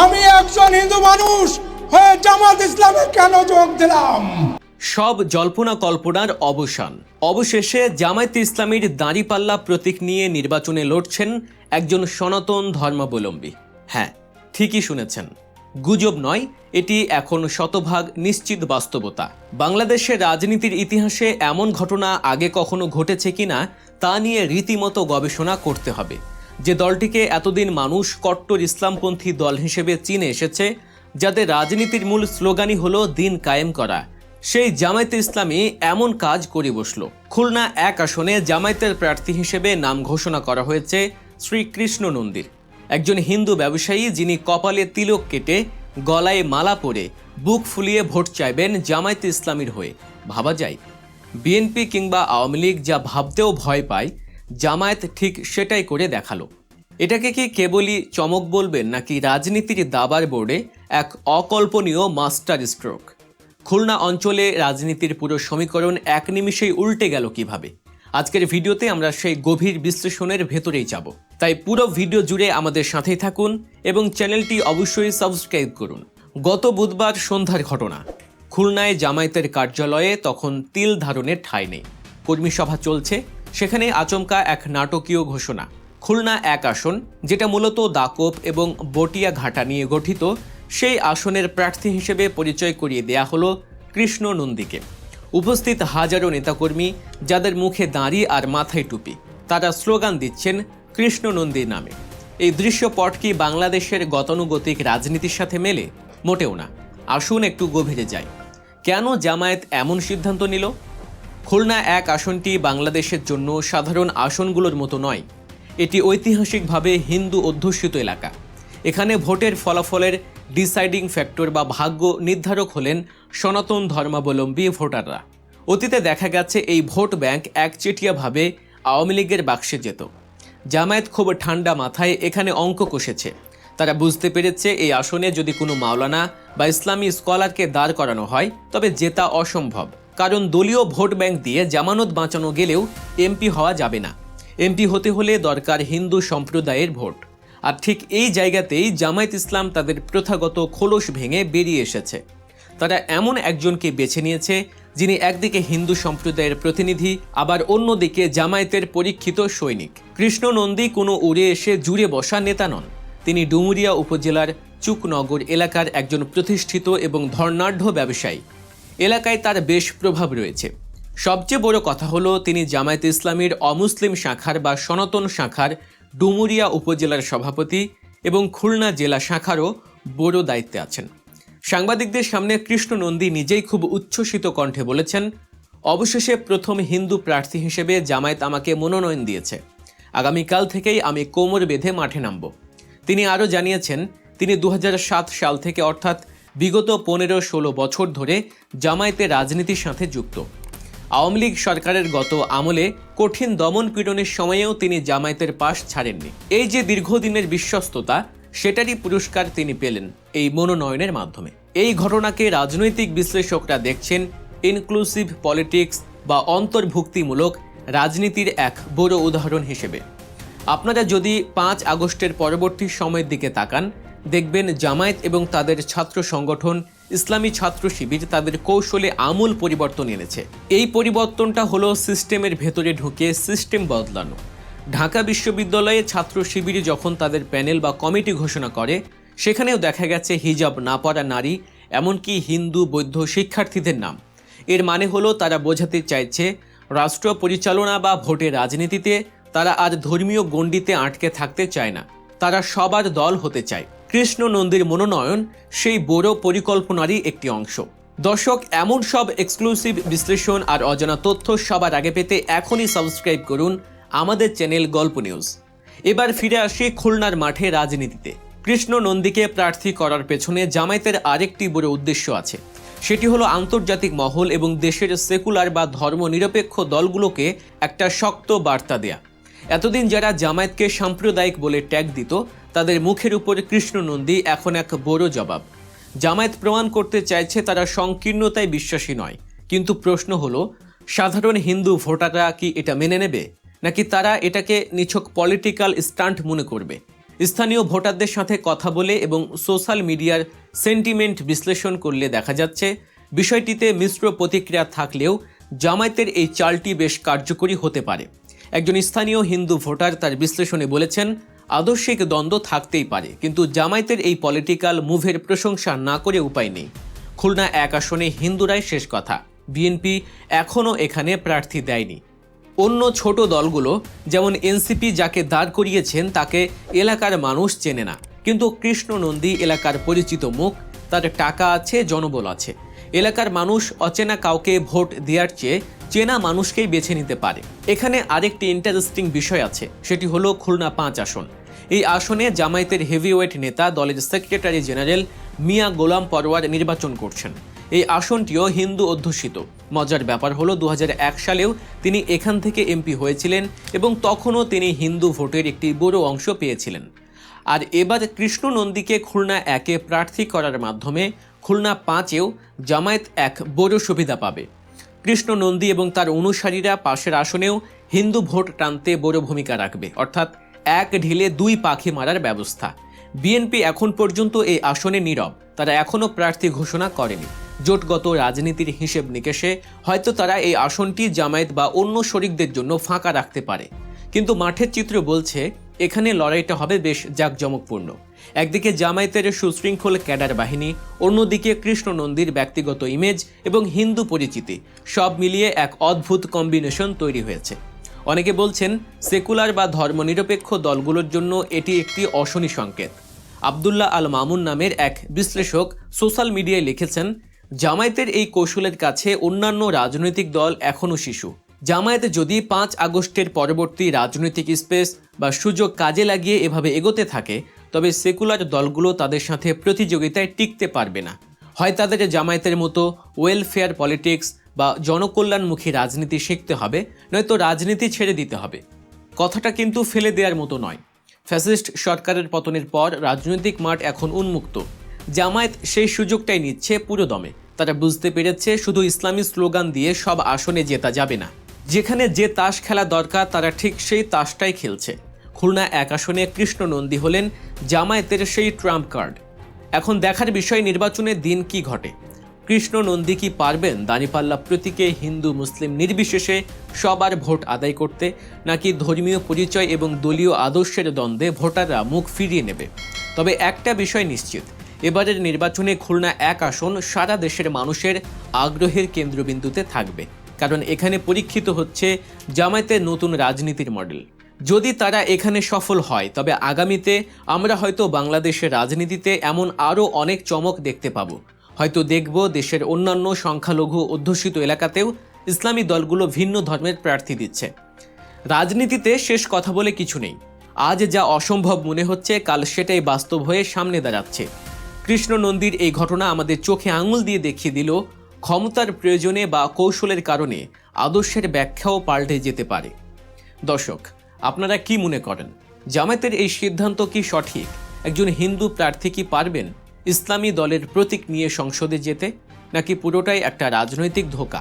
আমি একজন হিন্দু মানুষ, হয়ে জামাত ইসলামে কেন যোগ দিলাম? সব জল্পনা কল্পনার অবসান। অবশেষে জামায়াতে ইসলামীর দাঁড়িপাল্লা প্রতীক নিয়ে নির্বাচনে লড়ছেন একজন সনাতন ধর্মাবলম্বী। হ্যাঁ ঠিকই শুনেছেন। গুজব নয়, এটি এখন শতভাগ নিশ্চিত বাস্তবতা। বাংলাদেশের রাজনীতির ইতিহাসে এমন ঘটনা আগে কখনো ঘটেছে কিনা তা নিয়ে রীতিমতো গবেষণা করতে হবে। যে দলটিকে এতদিন মানুষ কট্টর ইসলামপন্থী দল হিসেবে চিনে এসেছে, যাদের রাজনীতির মূল স্লোগানই হলো দিন কায়েম করা। সেই জামায়াতে ইসলামী এমন কাজ করে বসল। খুলনা এক আসনে জামায়াতের প্রার্থী হিসেবে নাম ঘোষণা করা হয়েছে শ্রীকৃষ্ণ নন্দীর। একজন হিন্দু ব্যবসায়ী যিনি কপালে তিলক কেটে গলায় মালা পরে বুক ফুলিয়ে ভোট চাইবেন জামায়াতে ইসলামীর হয়ে। ভাবা যায়, বিএনপি কিংবা আওয়ামী লীগ যা ভাবতেও ভয় পায় জামায়াত ঠিক সেটাই করে দেখাল। এটাকে কি কেবলই চমক বলবেন নাকি রাজনীতির দাবার বোর্ডে এক অকল্পনীয় মাস্টার স্ট্রোক? খুলনা অঞ্চলে রাজনীতির পুরো সমীকরণ এক নিমিষেই উল্টে গেল কীভাবে? আজকের ভিডিওতে আমরা সেই গভীর বিশ্লেষণের ভেতরেই যাব। তাই পুরো ভিডিও জুড়ে আমাদের সাথেই থাকুন এবং চ্যানেলটি অবশ্যই সাবস্ক্রাইব করুন। গত বুধবার সন্ধ্যার ঘটনা। খুলনায় জামায়াতের কার্যালয়ে তখন তিল ধারণের ঠাঁই নেই। কর্মী সভা চলছে সেখানে আচমকা এক নাটকীয় ঘোষণা। খুলনা এক আসন, যেটা মূলত দাকোপ এবং বটিয়া ঘাটা নিয়ে গঠিত, সেই আসনের প্রার্থী হিসেবে পরিচয় করিয়ে দেয়া হলো কৃষ্ণ নন্দীকে। উপস্থিত হাজারো নেতাকর্মী, যাদের মুখে দাঁড়ি আর মাথায় টুপি, তারা স্লোগান দিচ্ছেন কৃষ্ণ নন্দীর নামে। এই দৃশ্যপট কি বাংলাদেশের গতানুগতিক রাজনীতির সাথে মেলে? মোটেও না। আসুন একটু গভীরে যাই। কেন জামায়াত এমন সিদ্ধান্ত নিল? খুলনা এক আসনটি বাংলাদেশের জন্য সাধারণ আসনগুলোর মতো নয়। এটি ঐতিহাসিকভাবে হিন্দু অধ্যুষিত এলাকা। এখানে ভোটের ফলাফলের ডিসাইডিং ফ্যাক্টর বা ভাগ্য নির্ধারক হলেন সনাতন ধর্মাবলম্বী ভোটাররা। অতীতে দেখা গেছে এই ভোট ব্যাংক একচেটিয়াভাবে আওয়ামী লীগের বাক্সে যেত। জামায়াত খুব ঠান্ডা মাথায় এখানে অঙ্ক কষেছে। তারা বুঝতে পেরেছে এই আসনে যদি কোনো মাওলানা বা ইসলামী স্কলারকে দাঁড় করানো হয়, তবে জেতা অসম্ভব। কারণ দলীয় ভোট ব্যাংক দিয়ে জামানত বাঁচানো গেলেও এমপি হওয়া যাবে না। এমপি হতে হলে দরকার হিন্দু সম্প্রদায়ের ভোট। আর ঠিক এই জায়গাতেই জামায়াত ইসলাম তাদের প্রথাগত খোলস ভেঙে বেরিয়ে এসেছে। তারা এমন একজনকে বেছে নিয়েছে যিনি একদিকে হিন্দু সম্প্রদায়ের প্রতিনিধি, আবার অন্যদিকে জামায়াতের পরীক্ষিত সৈনিক। কৃষ্ণ নন্দী কোনো উড়ে এসে জুড়ে বসা নেতা নন। তিনি ডুমুরিয়া উপজেলার চুকনগর এলাকার একজন প্রতিষ্ঠিত এবং ধর্নাঢ্য ব্যবসায়ী। এলাকায় তার বেশ প্রভাব রয়েছে। সবচেয়ে বড় কথা হলো, তিনি জামায়াত ইসলামীর অমুসলিম শাখার বা সনাতন শাখার ডুমুরিয়া উপজেলার সভাপতি এবং খুলনা জেলা শাখারও বড় দায়িত্বে আছেন। সাংবাদিকদের সামনে কৃষ্ণ নন্দী নিজেই খুব উচ্ছ্বসিত কণ্ঠে বলেছেন, অবশেষে প্রথম হিন্দু প্রার্থী হিসেবে জামায়াত আমাকে মনোনয়ন দিয়েছে। আগামীকাল থেকেই আমি কোমর বেঁধে মাঠে নামব। তিনি আরও জানিয়েছেন, তিনি দু হাজার সাত সাল থেকে অর্থাৎ বিগত পনেরো ষোলো বছর ধরে জামায়াতের রাজনীতির সাথে যুক্ত। আওয়ামী লীগ সরকারের গত আমলে কঠিন দমন পীড়নের সময়েও তিনি জামায়াতের পাশ ছাড়েননি। এই যে দীর্ঘদিনের বিশ্বস্ততা, সেটারই পুরস্কার তিনি পেলেন এই মনোনয়নের মাধ্যমে। এই ঘটনাকে রাজনৈতিক বিশ্লেষকরা দেখছেন ইনক্লুসিভ পলিটিক্স বা অন্তর্ভুক্তিমূলক রাজনীতির এক বড় উদাহরণ হিসেবে। আপনারা যদি পাঁচ আগস্টের পরবর্তী সময়ের দিকে তাকান দেখবেন জামায়াত এবং তাদের ছাত্র সংগঠন, ইসলামী ছাত্র শিবির তাদের কৌশলে আমূল পরিবর্তন এনেছে। এই পরিবর্তনটা হলো সিস্টেমের ভেতরে ঢুকে সিস্টেম বদলানো। ঢাকা বিশ্ববিদ্যালয়ে ছাত্র শিবির যখন তাদের প্যানেল বা কমিটি ঘোষণা করে, সেখানেও দেখা গেছে হিজাব না পরা নারী, এমনকি হিন্দু, বৌদ্ধ শিক্ষার্থীদের নাম। এর মানে হলো তারা বোঝাতে চাইছে, রাষ্ট্র পরিচালনা বা ভোটের রাজনীতিতে তারা আর ধর্মীয় গণ্ডিতে আটকে থাকতে চায় না। তারা সবার দল হতে চায়। কৃষ্ণ নন্দীর মনোনয়ন সেই বড় পরিকল্পনারই একটি অংশ। দর্শক, এমন সব এক্সক্লুসিভ বিশ্লেষণ আর অজানা তথ্য সবার আগে পেতে এখনই সাবস্ক্রাইব করুন আমাদের চ্যানেল গল্প নিউজ এবার ফিরে আসি খুলনার মাঠে রাজনীতিতে। কৃষ্ণ নন্দীকে প্রার্থী করার পেছনে জামায়াতের আরেকটি বড় উদ্দেশ্য আছে। সেটি হলো আন্তর্জাতিক মহল এবং দেশের সেকুলার বা ধর্মনিরপেক্ষ দলগুলোকে একটা শক্ত বার্তা দেয়া। এতদিন যারা জামায়াতকে সাম্প্রদায়িক বলে ট্যাগ দিত তাদের মুখের উপর কৃষ্ণ নন্দী এখন এক বড় জবাব। জামায়াত প্রমাণ করতে চাইছে তারা সংকীর্ণতায় বিশ্বাসী নয়। কিন্তু প্রশ্ন হলো, সাধারণ হিন্দু ভোটাররা কি এটা মেনে নেবে? নাকি তারা এটাকে নিছক পলিটিক্যাল স্টান্ট মনে করবে? স্থানীয় ভোটারদের সাথে কথা বলে এবং সোশ্যাল মিডিয়ার সেন্টিমেন্ট বিশ্লেষণ করলে দেখা যাচ্ছে, বিষয়টিতে মিশ্র প্রতিক্রিয়া থাকলেও জামায়াতের এই চালটি বেশ কার্যকরী হতে পারে। একজন স্থানীয় হিন্দু ভোটার তার বিশ্লেষণে বলেছেন আদর্শিক দ্বন্দ্ব থাকতেই পারে, কিন্তু জামায়াতের এই পলিটিক্যাল মুভের প্রশংসা না করে উপায় নেই। খুলনা এক আসনে হিন্দুরাই শেষ কথা। বিএনপি এখনও এখানে প্রার্থী দেয়নি। অন্য ছোট দলগুলো, যেমন এনসিপি যাকে দাঁড় করিয়েছেন, তাকে এলাকার মানুষ চেনে না। কিন্তু কৃষ্ণ নন্দী এলাকার পরিচিত মুখ, তার টাকা আছে, জনবল আছে। এলাকার মানুষ অচেনা কাউকে ভোট দেওয়ার চেয়ে চেনা মানুষকেই বেছে নিতে পারে। এখানে আরেকটি ইন্টারেস্টিং বিষয় আছে, সেটি হলো খুলনা পাঁচ আসন। এই আসনে জামায়াতের হেভিওয়েট নেতা, দলের সেক্রেটারি জেনারেল মিয়া গোলাম পরওয়ার নির্বাচন করছেন। এই আসনটিও হিন্দু অধ্যুষিত। মজার ব্যাপার হলো দু হাজার এক সালেও তিনি এখান থেকে এমপি হয়েছিলেন এবং তখনও তিনি হিন্দু ভোটের একটি বড় অংশ পেয়েছিলেন। আর এবার কৃষ্ণ নন্দীকে খুলনা একে প্রার্থী করার মাধ্যমে খুলনা পাঁচেও জামায়াত এক বড় সুবিধা পাবে। কৃষ্ণ নন্দী এবং তার অনুসারীরা পাশের আসনেও হিন্দু ভোট টানতে বড় ভূমিকা রাখবে। অর্থাৎ এক ঢিলে দুই পাখি মারার ব্যবস্থা। বিএনপি এখন পর্যন্ত এই আসনে নীরব। তারা এখনও প্রার্থী ঘোষণা করেনি। জোটগত রাজনীতির হিসেব নিকেশে হয়তো তারা এই আসনটি জামায়াত বা অন্য শরিকদের জন্য ফাঁকা রাখতে পারে। কিন্তু মাঠের চিত্র বলছে, এখানে লড়াইটা হবে বেশ জাঁকজমকপূর্ণ। একদিকে জামায়াতের সুশৃঙ্খল ক্যাডার বাহিনী, অন্যদিকে কৃষ্ণ নন্দীর ব্যক্তিগত ইমেজ এবং হিন্দু পরিচিতি, সব মিলিয়ে এক অদ্ভুত কম্বিনেশন তৈরি হয়েছে। অনেকে বলছেন, সেকুলার বা ধর্মনিরপেক্ষ দলগুলোর জন্য এটি একটি অশনি সংকেত। আবদুল্লাহ আল মামুন নামের এক বিশ্লেষক সোশ্যাল মিডিয়ায় লিখেছেন, জামায়াতের এই কৌশলের কাছে অন্যান্য রাজনৈতিক দল এখনও শিশু। জামায়াত যদি পাঁচ আগস্টের পরবর্তী রাজনৈতিক স্পেস বা সুযোগ কাজে লাগিয়ে এভাবে এগোতে থাকে তবে সেকুলার দলগুলো তাদের সাথে প্রতিযোগিতায় টিকতে পারবে না। হয় তাদের জামায়াতের মতো ওয়েলফেয়ার পলিটিক্স বা জনকল্যাণমুখী রাজনীতি শিখতে হবে, নয়তো রাজনীতি ছেড়ে দিতে হবে। কথাটা কিন্তু ফেলে দেওয়ার মতো নয়। ফ্যাসিস্ট সরকারের পতনের পর রাজনৈতিক মাঠ এখন উন্মুক্ত। জামায়াত সেই সুযোগটাই নিচ্ছে পুরো দমে তারা বুঝতে পেরেছে শুধু ইসলামী স্লোগান দিয়ে সব আসনে জেতা যাবে না। যেখানে যে তাস খেলা দরকার, তারা ঠিক সেই তাসটাই খেলছে। খুলনা এক আসনে কৃষ্ণ নন্দী হলেন জামায়াতের সেই ট্রাম্প কার্ড। এখন দেখার বিষয় নির্বাচনের দিন কি ঘটে? কৃষ্ণ নন্দী কি পারবেন? দানিপাল্লা প্রতীকে হিন্দু মুসলিম নির্বিশেষে সবার ভোট আদায় করতে? নাকি ধর্মীয় পরিচয় এবং দলীয় আদর্শের দ্বন্দ্বে ভোটাররা মুখ ফিরিয়ে নেবে? তবে একটা বিষয় নিশ্চিত, এবারের নির্বাচনে খুলনা এক আসন সারা দেশের মানুষের আগ্রহের কেন্দ্রবিন্দুতে থাকবে। কারণ এখানে পরীক্ষিত হচ্ছে জামায়াতের নতুন রাজনীতির মডেল। যদি তারা এখানে সফল হয়, তবে আগামীতে আমরা হয়তো বাংলাদেশের রাজনীতিতে এমন আরও অনেক চমক দেখতে পাবো। হয়তো দেখব দেশের অন্যান্য সংখ্যালঘু অধ্যুষিত এলাকাতেও ইসলামী দলগুলো ভিন্ন ধর্মের প্রার্থী দিচ্ছে। রাজনীতিতে শেষ কথা বলে কিছু নেই। আজ যা অসম্ভব মনে হচ্ছে, কাল সেটাই বাস্তব হয়ে সামনে দাঁড়াচ্ছে। কৃষ্ণ নন্দীর এই ঘটনা আমাদের চোখে আঙুল দিয়ে দেখিয়ে দিল, ক্ষমতার প্রয়োজনে বা কৌশলের কারণে আদর্শের ব্যাখ্যাও পাল্টে যেতে পারে। দর্শক আপনারা কি মনে করেন, জামায়াতের এই সিদ্ধান্ত কি সঠিক? একজন হিন্দু প্রার্থী কি পারবেন ইসলামী দলের প্রতীক নিয়ে সংসদে যেতে, নাকি পুরোটাই একটা রাজনৈতিক ধোকা?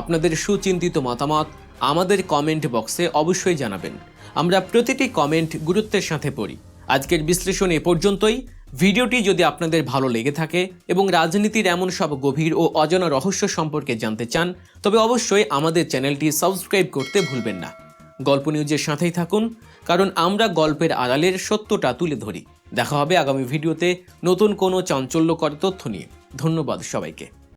আপনাদের সুচিন্তিত মতামত আমাদের কমেন্ট বক্সে অবশ্যই জানাবেন। আমরা প্রতিটি কমেন্ট গুরুত্বের সাথে পড়ি। আজকের বিশ্লেষণ এ পর্যন্তই। ভিডিওটি যদি আপনাদের ভালো লেগে থাকে এবং রাজনীতির এমন সব গভীর ও অজানা রহস্য সম্পর্কে জানতে চান, তবে অবশ্যই আমাদের চ্যানেলটি সাবস্ক্রাইব করতে ভুলবেন না। গল্প নিউজের সাথেই থাকুন, কারণ আমরা গল্পের আড়ালের সত্যটা তুলে ধরি। দেখা হবে আগামী ভিডিওতে নতুন কোনো চাঞ্চল্যকর তথ্য নিয়ে। ধন্যবাদ সবাইকে।